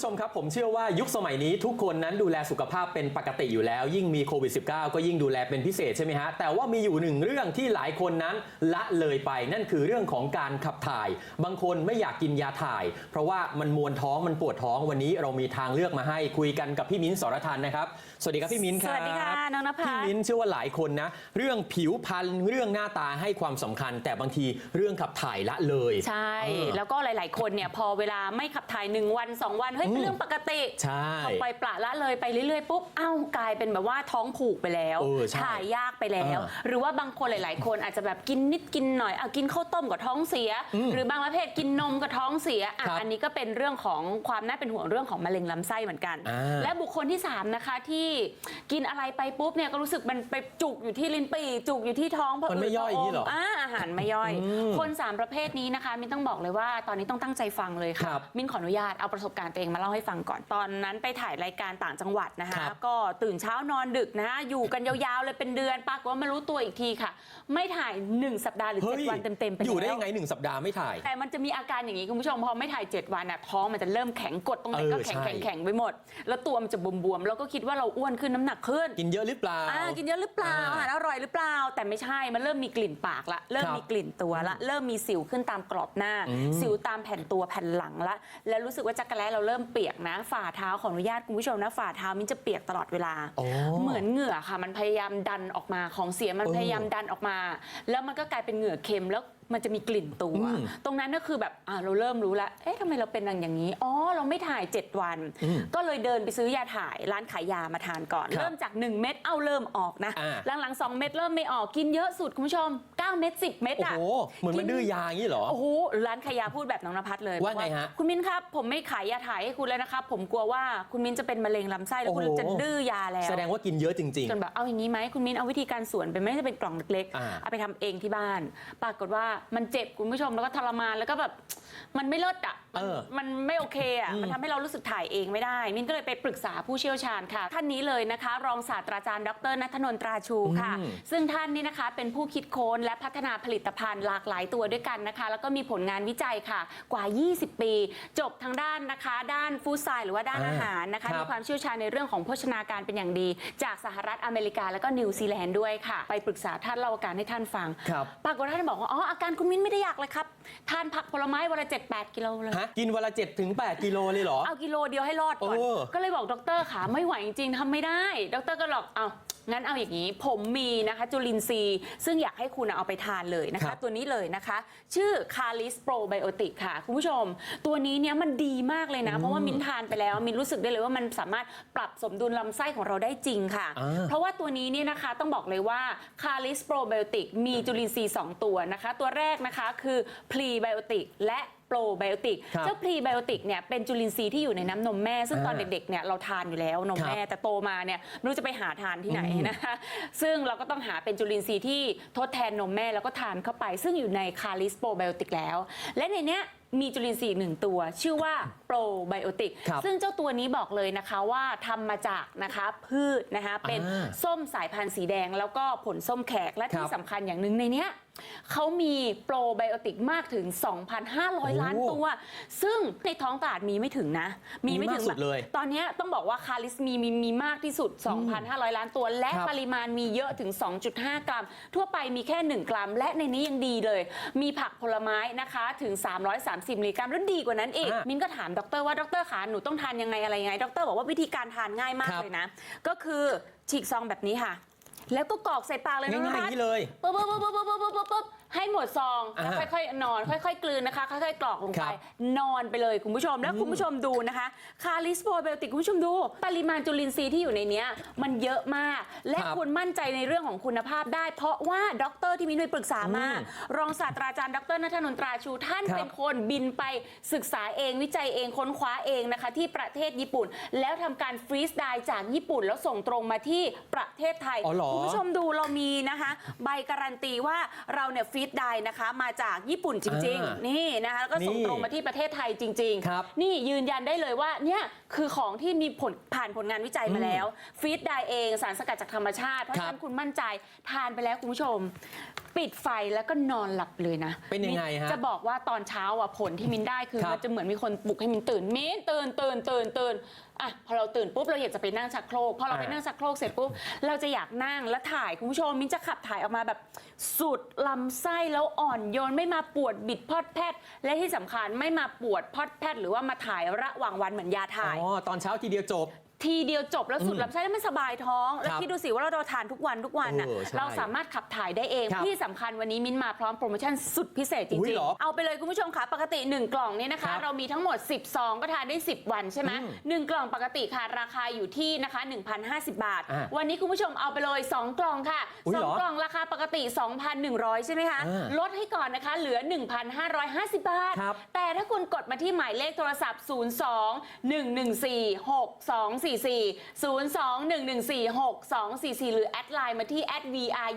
ผู้ชมครับผมเชื่อว่ายุคสมัยนี้ทุกคนนั้นดูแลสุขภาพเป็นปกติอยู่แล้ว ยิ่งมีโควิด -19 ก็ยิ่งดูแลเป็นพิเศษใช่ไหมฮะ แต่ว่ามีอยู่หนึ่งเรื่องที่หลายคนนั้นละเลยไปนั่นคือเรื่องของการขับถ่าย บางคนไม่อยากกินยาถ่าย เพราะว่ามันมวนท้องมันปวดท้องวันนี้เรามีทางเลือกมาให้คุยกันกับพี่มิ้นท์สรทันนะครับสวัสดีครับพี่มิ้นท์ครับสวัสดีค่ะน้องนภัสพี่มิ้นท์เชื่อว่าหลายคนนะเรื่องผิวพรรณเรื่องหน้าตาให้ความสำคัญ แต่บางทีเรื่องขับถ่ายละเลย ใช่เออแล้วก็หลาย ๆ คนเนี่ยพอเวลาไม่ขับถ่ายหนึ่งวันสองวันเฮ้ยเป็นเรื่องปกติใช่พอไปปละละเลยไปเรื่อยๆปุ๊บเอ้ากลายเป็นแบบว่าท้องผูกไปแล้วเออใช่ถ่ายยากไปแล้ว เออหรือว่าบางคนหลาย ๆ คนอาจจะแบบกินนิดกินหน่อยเอากินข้าวต้มกับท้องเสีย อืมหรือบางประเภทกินนมกับท้องเสียอะครับอันนี้ก็เป็นเรื่องของความน่าเป็นห่วงเรื่องของมะเร็งลำไส้เหมือนกัน อ่า และบุคคลที่สามนะคะที่กินอะไรไปปุ๊บเนี่ยก็รู้สึกมันไปจุกอยู่ที่ลิ้นปี่จุกอยู่ที่ท้องผมันไม่ย่อยอย่างนี้เหรออ่าอาหารไม่ย่อย อืมคนสามประเภทนี้นะคะ มินต้องบอกเลยว่าตอนนี้ต้องตั้งใจฟังเลยครัค่ะบมินขออนุญาตเอาประสบการณ์ตัวเองมาเล่าให้ฟังก่อน ตอนนั้นไปถ่ายรายการต่างจังหวัดนะคะ ครับ ก็ตื่นเช้านอนดึกนะคะอยู่กันยาวๆเลยเป็นเดือนปรากฏว่ามารู้ตัวอีกทีค่ะ ไม่ถ่าย 1 สัปดาห์หรือเฮ้ย7วันเต็มๆไปอยู่ได้แล้วยังไงหนึ่งสัปดาห์ไม่ถ่าย แต่มันจะมีอาการอย่างนี้คุณผู้ชมพอไม่ถ่าย 7 วันน่ะท้องมันจะเริ่มแข็งกดตรงไหนก็เออแข็งใช่ แข็งแข็งไปหมด แล้วตัวมันจะบวมๆแล้วก็คิดว่าเราอ้วนขึ้นน้ำหนักขึ้น กินเยอะหรือเปล่า อ่ากินเยอะหรือเปล่าอ่าอาหารอร่อยหรือเปล่า แต่ไม่ใช่มันเริ่มมีกลิ่นปากละเริ่มครับมีกลิ่นตัวละเริ่มมีสิวขึ้นตามกรอบหน้าอืมสิวตามแผ่นตัวแผ่นหลังละ แล้วรู้สึกว่าจักรแล้เราเริ่มเปียกนะ ฝ่าเท้าขออนุญาตคุณผู้ชมนะฝ่าเท้ามินจะเปียกตลอดเวลา อ๋อ เหมือนเหงื่อค่ะ มันพยายามดันออกมาของเสียมันเออ พยายามดันออกมา แล้วมันก็กลายเป็นเหงื่อเค็มแล้ว มันจะมีกลิ่นตัว อืมตรงนั้นก็คือแบบอ่าเราเริ่มรู้ละเอ๊ะทำไมเราเป็นอย่างนี้ อ๋อ เราไม่ถ่าย 7 วัน อืมก็เลยเดินไปซื้อยาถ่ายร้านขายยามาทานก่อน ครับเริ่มจาก 1 เม็ดเอาเริ่มออกนะอ่า หลังๆ2เม็ดเริ่มไม่ออกกินเยอะสุดคุณผู้ชม9เม็ด10 เม็ดโอ้อะโห เหมือนมันดื้อยาอย่างนี้เหรอ โอ้โห ร้านขายยาพูดแบบน้องนภัสเลยว่าไงบอกฮะคุณมิ้นครับ ผมไม่ขายยาถ่ายให้คุณแล้วนะครับ ผมกลัวว่าคุณมิ้นจะเป็นมะเร็งลำไส้แล้วคุณโอ้โห จะดื้อยาแล้ว แสดงว่ากินเยอะจริง จนแบบเอาอย่างนี้ไหมคุณมิ้นเอาวิธีการสวนไปไหมจะเป็นกล่องเล็กอ่า ๆ เอาไปทำเองที่บ้าน ปรากฏว่ามันเจ็บคุณผู้ชมแล้วก็ทรมานแล้วก็แบบมันไม่เลิศอะเออมันไม่โอเคอะอืม มันทำให้เรารู้สึกถ่ายเองไม่ได้ มินก็เลยไปปรึกษาผู้เชี่ยวชาญค่ะ ท่านนี้เลยนะคะ รองศาสตราจารย์ดรนัทนนท์ตราชูค่ะ อืม ซึ่งท่านนี่นะคะเป็นผู้คิดค้นและพัฒนาผลิตภัณฑ์หลากหลายตัวด้วยกันนะคะ แล้วก็มีผลงานวิจัยค่ะ กว่า 20 ปี จบทางด้านนะคะ ด้านฟู้ดไซน์หรือว่าด้านอ่าอาหารนะคะครับ มีความเชี่ยวชาญในเรื่องของโภชนาการเป็นอย่างดี จากสหรัฐอเมริกาแล้วก็นิวซีแลนด์ด้วยค่ะ ไปปรึกษาท่านเล่าอาการให้ท่านฟัง ครับ ปรากฏว่าท่านบอกว่าอ๋ออาการคุณมิ้นไม่ได้ยากเลยครับ ทานผักผลไม้วันละ7-8กิโลเลยๆฮะกินวันละ7ถึง8กิโลเลยเหรอ เอากิโลเดียวให้รอดก่อนโอ้ก็เลยบอกดรขาไม่ไหวจริงๆทำไม่ได้ดรก็บอกเอา งั้นเอาอย่างนี้ผมมีนะคะจุลินทรีย์ซึ่งอยากให้คุณเอาไปทานเลยนะครัคะ บ ตัวนี้เลยนะคะ ชื่อคาลิสโปรไบโอติกค่ะ คุณผู้ชม ตัวนี้เนี่ยมันดีมากเลยนะ เพราะว่ามินทานไปแล้ว มินรู้สึกได้เลยว่ามันสามารถปรับสมดุลลำไส้ของเราได้จริงค่ะ อ่า เพราะว่าตัวนี้เนี่ยนะคะต้องบอกเลยว่าคาลิสโปรไบโอติกมีจุลินทรีย์ 2 ตัวนะคะ ตัวแรกนะคะคือพรีไบโอติกและ โปรไบโอติกครับเจ้าพรีไบโอติกเนี่ยเป็นจุลินทรีย์ที่อยู่ในน้ำนมแม่ ซึ่งตอนอ่าเด็กๆเนี่ยเราทานอยู่แล้วนมครับแม่ แต่โตมาเนี่ยไม่รู้จะไปหาทานที่ไหนอืม นะคะ ซึ่งเราก็ต้องหาเป็นจุลินทรีย์ที่ทดแทนนมแม่แล้วก็ทานเข้าไป ซึ่งอยู่ในคาลิสโปรไบโอติกแล้ว และในเนี้ยมีจุลินทรีย์อีกหนึ่งตัว ชื่อว่าโปรไบโอติกครับ ซึ่งเจ้าตัวนี้บอกเลยนะคะว่าทำมาจากนะคะพืชนะคะเป็น อ่า ส้มสายพันธุ์สีแดงแล้วก็ผลส้มแขกและครัที่บสำคัญอย่างหนึ่งในเนี้ย เขามีโปรไบโอติกมากถึง 2,500 ล้านโอ้ตัว ซึ่งในท้องตลาดมีไม่ถึงนะ มีไม่ถึง มีมากสุดเลยตอนเนี้ยต้องบอกว่าคาลิสมีมีมีมากที่สุด 2,500 ล้านตัว และครับปริมาณมีเยอะถึง 2.5 กรัม ทั่วไปมีแค่ 1 กรัม และในนี้ยังดีเลย มีผักผลไม้นะคะถึง 330มิลลิกรัมแล้วดีกว่านั้นอีก อะ มินก็ถามดรว่าดรขาหนูต้องทานยังไงอะไรยังไงดรบอกว่าวิธีการทานง่ายมากครับ เลยนะ ก็คือฉีกซองแบบนี้ค่ะ แล้วก็กรอกใส่ปากเลยนะง่ายๆเลยปุ๊บปุ๊บปั๊บปั๊บปั๊บปั๊บ ให้หมดซองอ่าแล้วค่อยๆนอน ค่อยๆกลืนนะคะค่อยๆกรอกลงครัไปบนอนไปเลยคุณผู้ชมแล้วคุณผู้ชมดูนะคะคาลิสโปรไบโอติกคุณผู้ชมดู ปริมาณจุลินทรีย์ที่อยู่ในเนี้ยมันเยอะมาก และครับคุณมั่นใจในเรื่องของคุณภาพได้ เพราะว่าด็อกเตอร์ที่มินไปปรึกษามา อืมรองศาสตราจารย์ดรนัทนนตราชูท่านครับ เป็นคนบินไปศึกษาเองวิจัยเองค้นคว้าเองนะคะ ที่ประเทศญี่ปุ่น แล้วทำการฟรีสไดจากญี่ปุ่น แล้วส่งตรงมาที่ประเทศไทยอ๋อเหรอ คุณคุณผู้ชมดูเรามีนะคะ ใบการันตีว่าเราเนี่ยฟีดได้นะคะ มาจากญี่ปุ่นจริง อ่าๆ นี่นะคะแล้วก็ส่งนี่ตรงมาที่ประเทศไทยจริง ครับนี่ยืนยันได้เลยว่าเนี่ยคือของที่มีผลผ่านผลงานวิจัยมาแล้วฟีดได้เองสารสกัดจากธรรมชาติ เพราะคฉะรับนั้นคุณมั่นใจทานไปแล้วคุณผู้ชม ปิดไฟแล้วก็นอนหลับเลยนะเป็นยังไงฮะจะบอกว่าตอนเช้าอะผลที่มินได้คือครับ มันจะเหมือนมีคนปลุกให้มินตื่นมินตื่นตื่นตื่นตื่น อะพอเราตื่นปุ๊บเราอยากจะไปนั่งชักโครกพอเราไปอ่านั่งชักโครกเสร็จปุ๊บเราจะอยากนั่งแล้วถ่ายคุณผู้ชมมินจะขับถ่ายออกมาแบบสุดลำไส้แล้วอ่อนโยนไม่มาปวดบิดพอดแพทย์และที่สำคัญไม่มาปวดพอดแพทย์หรือว่ามาถ่ายระหว่างวันเหมือนยาถ่าย อ๋อ ตอนเช้าทีเดียวจบ ทีเดียวจบแล้วสุดลำไส้แล้วมันสบายท้อง แล้วครับคิดดูสิว่าเราทานทุกวันทุกวันน่ะเออใช่เราสามารถขับถ่ายได้เองครับที่สำคัญวันนี้มิ้นมาพร้อมโปรโมชั่นสุดพิเศษจอุ๊ยริงเหรอๆ เอาไปเลยคุณผู้ชมค่ะปกติ 1 กล่องนี้นะครัคะ บเรามีทั้งหมด 10ซองก็ทานได้ 10 วันใช่ไหมอืมหนึ่งกล่องปกติค่ะราคาอยู่ที่นะคะ1,050 บาท อ่าวันนี้คุณผู้ชมเอาไปเลย2กล่องค่ะอุ๊ยสองเหรอกล่องราคาปกติ 2,100 ใช่ไหมคะอ่าลดให้ก่อนนะคะเหลือ 1,550 บาท ครับ แต่ถ้าคุณกดมาที่หมายเลขโทรศัพท์ 02 114 6244 02 114 6244 หรือแอดไลน์มาที่ @vr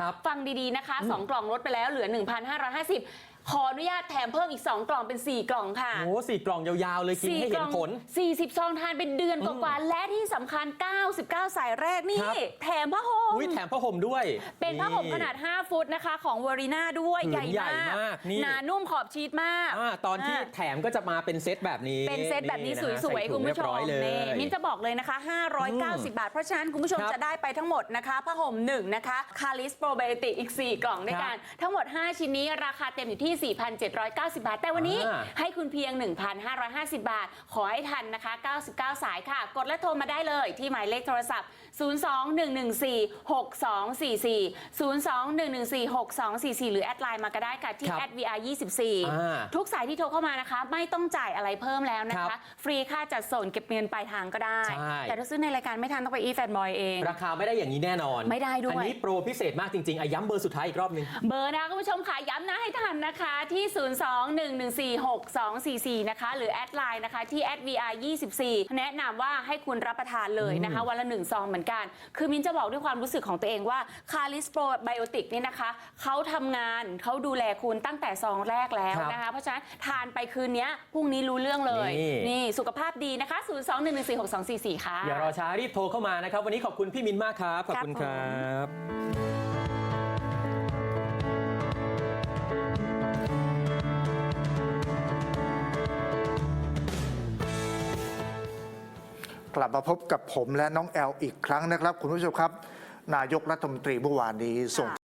ครับ24 ฟังดีๆนะคะ 2 กล่องลดไปแล้วเหลือ 1,550 ขออนุญาตแถมเพิ่มอีก 2 กล่องเป็น 4 กล่องค่ะ โอ้สี่กล่องยาวๆเลยกินให้เห็นผล 40ซองทานเป็นเดือนกว่าๆและที่สำคัญ 99 สายแรกนี่ ครับ แถมผ้าห่ม อุ้ยแถมผ้าห่มด้วย เป็นผ้าห่มขนาด 5 ฟุตนะคะ ของวอรีนาด้วยผืนใหญ่ใหญ่มากนี่ หนานุ่มขอบชีทมาก อ่าตอนที่อ่าแถมก็จะมาเป็นเซตแบบนี้เป็นเซตแบบนี้ะฮะสวยใส่ๆถุคุงณเรีผู้ยชบร้มอยเลยนี่มิ้นจะบอกเลยนะคะ 590 บาท เพราะฉะนั้นคุณผู้ชมครับจะได้ไปทั้งหมดนะคะผ้าห่ม1นะคะคาลิสโปรไบโอติกอีก 4 กล่องด้วยกัน ทั้งหมด 5 ชิ้นนี้ราคาเต็มอยู่ที่4,790 บาท แต่วันนี้อ่า ให้คุณเพียง 1,550 บาท ขอให้ทันนะคะ 99 สายค่ะ กดและโทรมาได้เลยที่หมายเลขโทรศัพท์ 02-114-6244 02-114-6244 หรือแอดไลน์มาก็ได้ค่ะ ที่ ครับแอด VR อ่า24ทุกสายที่โทรเข้ามานะคะ ไม่ต้องจ่ายอะไรเพิ่มแล้วนะครัคะ บฟรีค่าจัดส่งเก็บเงินปลายทางก็ได้ ใช่ แต่ถ้าซื้อในรายการไม่ทันต้องไปอีแฟนบอยเอง ราคาไม่ได้อย่างนี้แน่นอน ไม่ได้ด้วย อันนี้โปรพิเศษมากจริงๆอะย้ำเบอร์สุดท้ายอีกรอบหนึง เบอร์นะคะคุณผู้ชมค่ะย้ำนะให้ทันนะคะที่ 02-114-6244 นะคะ หรือแอดไลน์นะคะที่ @vr 24 แนะนำว่าให้คุณรับประทานเลยนะคะ วันละหนึ่งซองเหมือนกัน คือมินจะบอกด้วยความรู้สึกของตัวเองว่าคาลิสโปรไบโอติกนี่นะคะเขาทำงานเขาดูแลคุณตั้งแต่ซองแรกแล้วครับนะคะ เพราะฉะนั้นทานไปคืนนี้พรุ่งนี้รู้เรื่องเลย นี่ นี่สุขภาพดีนะคะ 02-114-6244 ค่ะ อย่ารอช้ารีบโทรเข้ามานะครับ วันนี้ขอบคุณพี่มินมากครับ ขอบคุณคครัรับ กลับมาพบกับผมและน้องแอลอีกครั้งนะครับ คุณผู้ชมครับ นายกรัฐมนตรีเมื่อวานนี้ส่ง